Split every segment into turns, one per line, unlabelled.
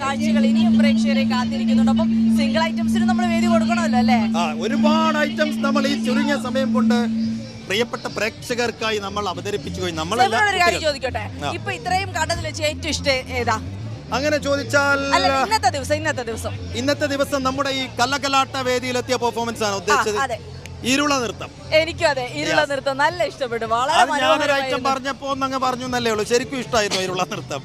കാഴ്ചകൾ ഇനിയും പ്രേക്ഷകരെ കാത്തിരിക്കുന്നുണ്ട്. അപ്പം സിംഗിൾ ഐറ്റംസിന് നമ്മൾ വേദി കൊടുക്കണമല്ലോ അല്ലേ?
ആ ഒരുപാട് ഐറ്റംസ് നമ്മൾ ഈ ചുരുങ്ങിയ സമയം കൊണ്ട് പ്രിയപ്പെട്ട പ്രേക്ഷകർക്കായി നമ്മൾ അവതരിപ്പിച്ചു പോയി.
ഒരു കാര്യം ചോദിക്കട്ടെ. ഇപ്പൊ ഇത്രയും കണ്ടതിൽ വെച്ച് ഏറ്റവും ഇഷ്ടം ഏതാ?
അങ്ങനെ ചോദിച്ചാൽ
ഇന്നത്തെ ദിവസം ഇന്നത്തെ ദിവസം.
ഇന്നത്തെ ദിവസം നമ്മുടെ ഈ കലകലാട്ട വേദിയിലെത്തിയ പെർഫോമൻസ് ആണ് ഉദ്ദേശിച്ചത്. ഇരുള നൃത്തം.
എനിക്കും അതെ ഇരുള നൃത്തം. നല്ല ഇഷ്ടപ്പെട്ടു. വളരെ
ഞാനൊരു ഐറ്റം. പറഞ്ഞപ്പോ ഒന്നങ്ങ് പറഞ്ഞു എന്നല്ലേ ഉള്ളൂ. ശരിക്കും ഇഷ്ടമായിരുന്നു ഇരുള നൃത്തം.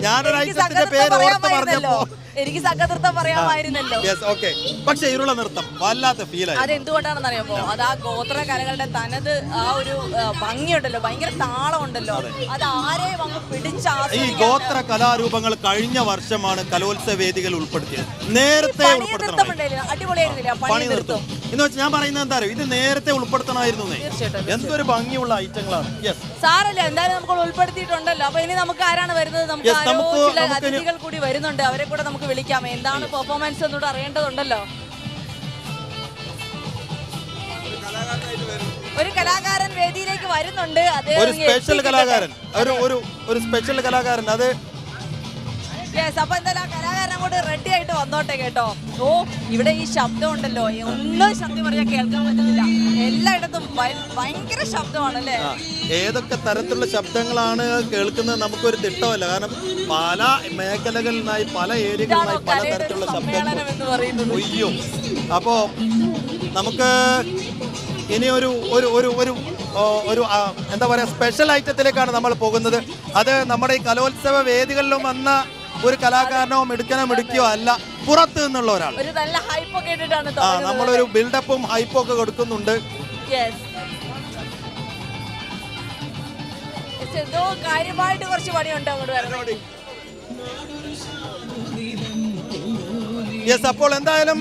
ഞാനൊരു ഐറ്റത്തിന്റെ പേര് ഓർത്ത് പറഞ്ഞപ്പോ
എനിക്ക് സംഘനൃത്തം പറയാമായിരുന്നല്ലോ.
ഓക്കെ പക്ഷെ ഇരുള നൃത്തം വല്ലാത്ത ഫീൽ
അത് എന്തുകൊണ്ടാണെന്ന് അറിയാമോ അത് ആ ഗോത്ര കലകളുടെ തനത് ആ ഒരു ഭംഗിയുണ്ടല്ലോ. ഭയങ്കര താളമുണ്ടല്ലോ. അത്. ആരെയും അങ്ങ്
ഈ ഗോത്ര കലാരൂപങ്ങൾ കഴിഞ്ഞ വർഷമാണ് കലോത്സവ വേദികൾ ഉൾപ്പെടുത്തിയത്. നേരത്തെ
അടിപൊളിയായിരുന്നില്ല.
പണി നിർത്തും എന്ന് വെച്ചാൽ ഞാൻ പറയുന്നത് എന്താ അറിയോ? ഇത് നേരത്തെ ഉൾപ്പെടുത്തണമായിരുന്നു എന്തൊരു ഭംഗിയുള്ള ഐറ്റങ്ങളാണ്. യെസ്
സാരല്ല എന്തായാലും നമുക്ക് ഉൾപ്പെടുത്തിയിട്ടുണ്ടല്ലോ. അപ്പൊ ഇനി നമുക്ക് ആരാണ് വരുന്നത്? നമുക്ക് കൂടി വരുന്നുണ്ട്. അവരെ കൂടെ നമുക്ക് വിളിക്കാം. എന്താണ് പെർഫോമൻസ് എന്നോട് അറിയേണ്ടതുണ്ടല്ലോ? ഒരു കലാകാരൻ വേദിയിലേക്ക് വരുന്നുണ്ട്. അത്
ഒരു സ്പെഷ്യൽ കലാകാരൻ. ഒരു ഒരു സ്പെഷ്യൽ കലാകാരൻ. അത്
യെസ് അപ്പൊ എന്തായാലും ആ കലാകാരൻ അങ്ങോട്ട് റെഡി ആയിട്ട് വന്നോട്ടെ കേട്ടോ. ഓ ഇവിടെ ഈ ശബ്ദം ഉണ്ടല്ലോ ഒന്നും ശബ്ദം പറഞ്ഞാൽ കേൾക്കാൻ പറ്റുന്നില്ല എല്ലായിടത്തും ഭയ- ഭയങ്കര ശബ്ദമാണല്ലേ?
ആ, ഏതൊക്കെ തരത്തിലുള്ള ശബ്ദങ്ങളാണ് കേൾക്കുന്നത് നമുക്കൊരു തിട്ടമല്ല. കാരണം പല മേഖലകളിൽ നിന്നായി പല ഏരിയകളിലായി പല തരത്തിലുള്ള ശബ്ദങ്ങൾ ഒയ്യോ. അപ്പോ നമുക്ക് ഇനി ഒരു ഒരു ഒരു ഒരു ഒരു എന്താ പറയുക സ്പെഷ്യൽ ഐറ്റത്തിലേക്കാണ് നമ്മൾ പോകുന്നത്. അത് നമ്മുടെ ഈ കലോത്സവ വേദികളിലും വന്ന ഒരു കലാകാരനോ മിടുക്കനോ മിടുക്കിയോ അല്ല പുറത്ത് നിന്നുള്ള ഒരാൾ.
ഒരു നല്ല ഇട്ടിട്ടാണ്
ആ നമ്മളൊരു ബിൽഡപ്പും ഹൈപ്പും ഒക്കെ കൊടുക്കുന്നുണ്ട്.
എന്തോ കാര്യമായിട്ട് കുറച്ച് പണിയുണ്ട് അങ്ങോട്ട് വരണം.
യെസ് അപ്പോൾ എന്തായാലും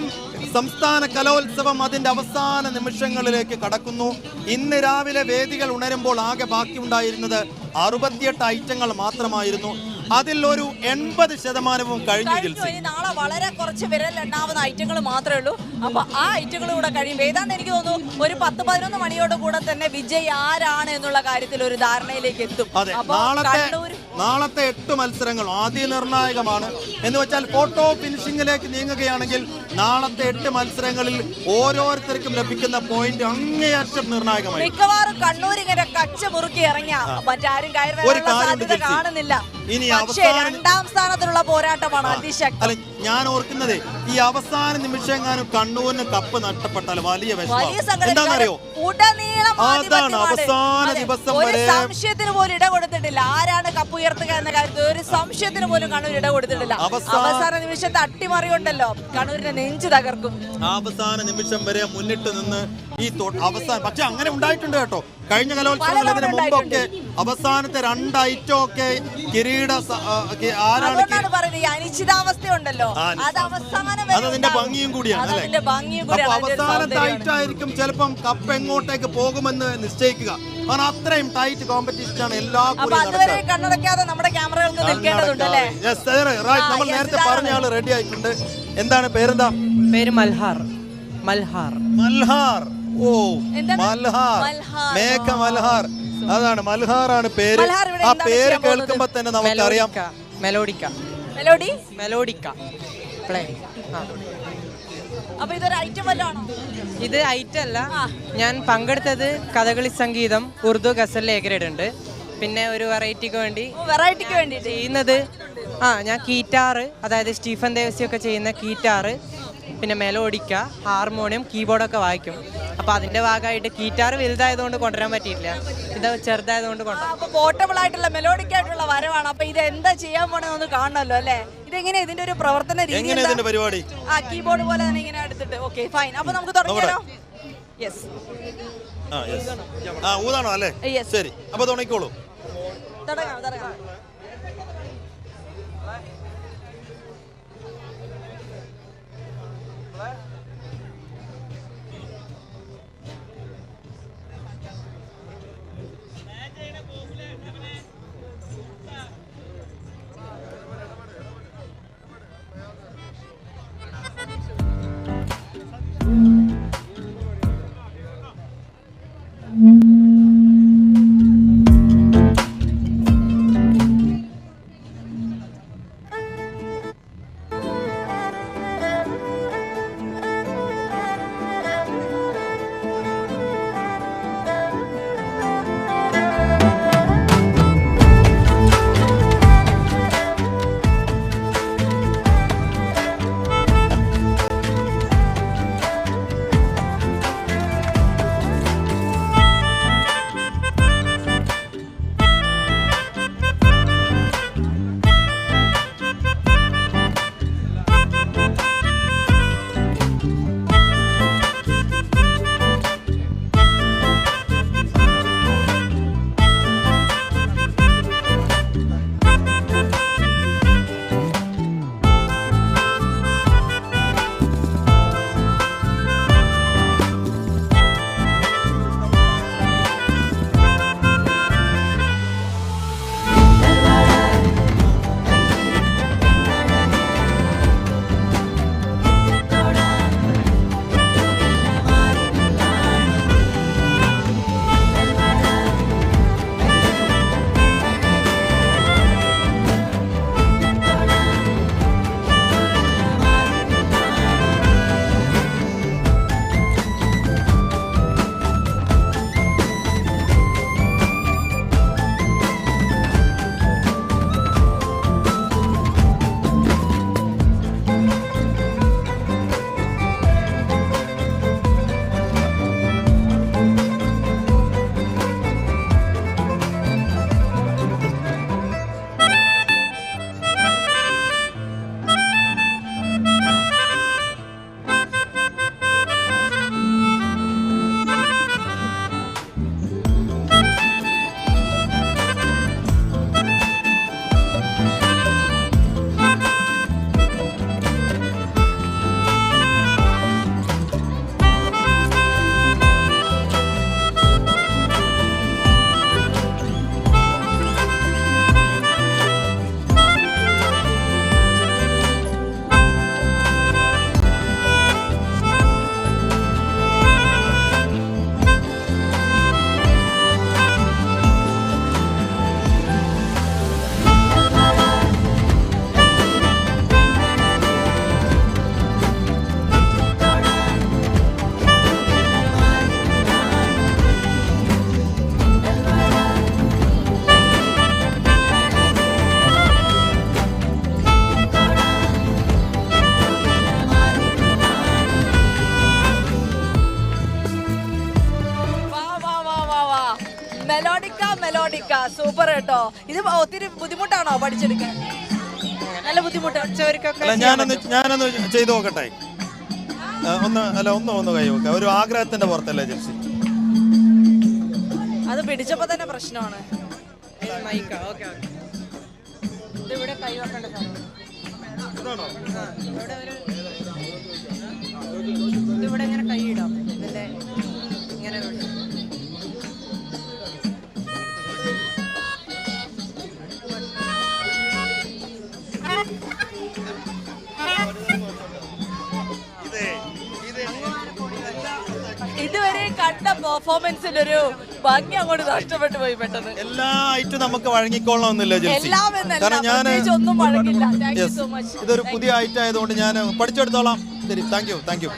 സംസ്ഥാന കലോത്സവം അതിന്റെ അവസാന നിമിഷങ്ങളിലേക്ക് കടക്കുന്നു. ഇന്ന് രാവിലെ വേദികൾ ഉണരുമ്പോൾ ആകെ ബാക്കിയുണ്ടായിരുന്നത് അറുപത്തിയെട്ട് ഐറ്റങ്ങൾ മാത്രമായിരുന്നു. അതിൽ ഒരു എൺപത് ശതമാനവും കഴിഞ്ഞു
നാളെ വളരെ കുറച്ച് വിരലെണ്ണാവുന്ന ഐറ്റങ്ങൾ മാത്രമേ ഉള്ളൂ. അപ്പൊ ആ ഐറ്റങ്ങൾ കൂടെ കഴിയും ഏതാണ്ട് എനിക്ക് തോന്നുന്നു ഒരു പത്ത് പതിനൊന്ന് മണിയോട് കൂടെ തന്നെ വിജയ് ആരാണ് എന്നുള്ള കാര്യത്തിൽ ഒരു ധാരണയിലേക്ക് എത്തും.
നാളത്തെ നാളത്തെ എട്ട് മത്സരങ്ങൾ ആദ്യ നിർണായകമാണ്. എന്ന് വെച്ചാൽ ഫോട്ടോ ഫിനിഷിംഗിലേക്ക് നീങ്ങുകയാണെങ്കിൽ നാളത്തെ എട്ട് മത്സരങ്ങളിൽ ഓരോരുത്തർക്കും ലഭിക്കുന്ന പോയിന്റ് അങ്ങേയറ്റം നിർണായകമായി.
മിക്കവാറും കണ്ണൂർ ഇങ്ങനെ കച്ച മുറുക്കി ഇറങ്ങിയ. മറ്റാരും സാധ്യത. കാണുന്നില്ല.
ഇനി
രണ്ടാം സ്ഥാനത്തുള്ള പോരാട്ടമാണ് അതിശക്തി.
അല്ല ഞാൻ ഓർക്കുന്നത് ഈ അവസാന നിമിഷം എങ്ങാനും കണ്ണൂരിന് കപ്പ് നഷ്ടപ്പെട്ടാൽ വലിയ വിഷമം. എന്താണെന്നറിയോ? അതാണ് അവസാന ദിവസം വരെ-
സംശയത്തിന് പോലും ഇട കൊടുത്തിട്ടില്ല. ആരാണ് കപ്പ് ഉയർത്തുക എന്ന കാര്യത്തിൽ ഒരു സംശയത്തിന് പോലും കണ്ണൂർ ഇട കൊടുത്തിട്ടില്ല.
അവസാന-
അവസാന നിമിഷത്തെ അട്ടിമറിയുണ്ടല്ലോ കണ്ണൂരിന്റെ നെഞ്ചു തകർക്കും.
അവസാന നിമിഷം വരെ മുന്നിട്ട് നിന്ന് ഈ അവസാനം പക്ഷെ അങ്ങനെ ഉണ്ടായിട്ടുണ്ട് കേട്ടോ. കഴിഞ്ഞ ഇതിന് മുമ്പൊക്കെ അവസാനത്തെ രണ്ട് ഐറ്റം ഒക്കെ കിരീട ആരാണ്
പറയുന്നത് അനിശ്ചിതാവസ്ഥ. ഉണ്ടല്ലോ അത് അവസാനം
അത് അതിന്റെ ഭംഗിയും കൂടിയാണ് അല്ലെ? അപ്പൊ അവസാനത്തെ ഐറ്റം ആയിരിക്കും ചിലപ്പം കപ്പ് എങ്ങോട്ടേക്ക് പോകുമെന്ന് നിശ്ചയിക്കുക. കാരണം അത്രയും ടൈറ്റ് കോമ്പറ്റീഷൻ ആണ് എല്ലാ
കണ്ണടക്കാതെ നമ്മുടെ ക്യാമറകൾക്ക് നിൽക്കേണ്ടതുണ്ട്.
നമ്മൾ നേരത്തെ പറഞ്ഞ ആൾ റെഡി ആയിട്ടുണ്ട്. എന്താണ് പേരെന്താ?
പേര് മൽഹാർ. മൽഹാർ.
മൽഹാർ. ഓ മൽഹാർ.
മൽഹാർ.
മേഘ മൽഹാർ. അതാണ് മൽഹാർ ആണ് പേര് ആ പേര് കേൾക്കുമ്പോ തന്നെ നമുക്കറിയാം.
മെലോഡിക്ക.
മെലോഡി?
മെലോഡിക്ക. പ്ലേ
അപ്പൊ ഇതൊരു ഐറ്റം വല്ലതാണോ
ഇത് ഐറ്റം അല്ല. ഞാൻ പങ്കെടുത്തത് കഥകളി സംഗീതം ഉറുദു ഗസൽ ലേഖരയുണ്ട് പിന്നെ ഒരു വെറൈറ്റിക്ക് വേണ്ടി
വെറൈറ്റിക്ക് വേണ്ടി
ചെയ്യുന്നത് ആ ഞാൻ കീറ്റാറ് അതായത് സ്റ്റീഫൻ ദേവസ്യൊക്കെ ഒക്കെ ചെയ്യുന്ന കീറ്റാറ് പിന്നെ മെലോഡിക്ക ഹാർമോണിയം കീബോർഡൊക്കെ വായിക്കും. അപ്പോൾ അതിന്റെ ഭാഗമായിട്ട് കീറ്റാറ് വലുതായതുകൊണ്ട് കൊണ്ടുവരാൻ പറ്റിയില്ല ഇത് ചെറുതായതുകൊണ്ട് കൊണ്ടുവരാം.
അപ്പൊ പോർട്ടബിൾ ആയിട്ടുള്ള മെലോഡിക് ആയിട്ടുള്ള വരവാണ്. അപ്പൊ ഇത് എന്താ ചെയ്യാൻ പോണെന്ന് കാണണമല്ലോ അല്ലേ? ഇതെങ്ങനെ ഇതിന്റെ ഒരു പ്രവർത്തന രീതി
എങ്ങനെ ഇതിന്റെ പരിപാടി?
ആ കീബോർഡ് പോലെ തന്നെ ഇങ്ങനെ എടുത്തിട്ട്. ഓക്കെ ഫൈൻ അപ്പൊ നമുക്ക് തുടങ്ങിയാലോ? യെസ്
ആ യെസ് ആ ഊതാണോ അല്ലേ? ശരി. അപ്പൊ തുടങ്ങിക്കോളൂ.
തുടങ്ങാം തുടങ്ങാം. ഇത് ഒത്തിരി ബുദ്ധിമുട്ടാണോ പഠിച്ചെടുക്കാൻ? നല്ല ബുദ്ധിമുട്ടാണ്
അല്ല ഞാനൊന്ന് ഞാനൊന്ന് ചെയ്തു നോക്കട്ടെ. ഒന്ന് അല്ല ഒന്ന് ഒന്ന് കൈ നോക്കാം ഒരു ആഗ്രഹത്തിന്റെ പുറത്തല്ലേ ജിപ്സി
അത് പിടിച്ചപ്പോ തന്നെ പ്രശ്നമാണ്.
മൈക്ക. Okay okay. ഇതിവിടെ കൈ വെക്കേണ്ട സാധനം.
കണ്ട പെർഫോമൻസിൽ ഒരു ഭംഗി അങ്ങോട്ട് നഷ്ടപ്പെട്ടു പോയി പെട്ടെന്ന്.
എല്ലാ ഐറ്റും നമുക്ക് വഴങ്ങിക്കൊള്ളണമെന്നില്ല
എല്ലാം എന്നല്ല
കാരണം ഞാൻ
പ്രത്യേകിച്ച് ഒന്നും വഴങ്ങില്ല. താങ്ക് യു സോ മച്ച്
ഇതൊരു പുതിയ ഐറ്റം ആയതുകൊണ്ട് ഞാൻ പഠിച്ചെടുത്തോളാം. ശരി താങ്ക് യു താങ്ക് യു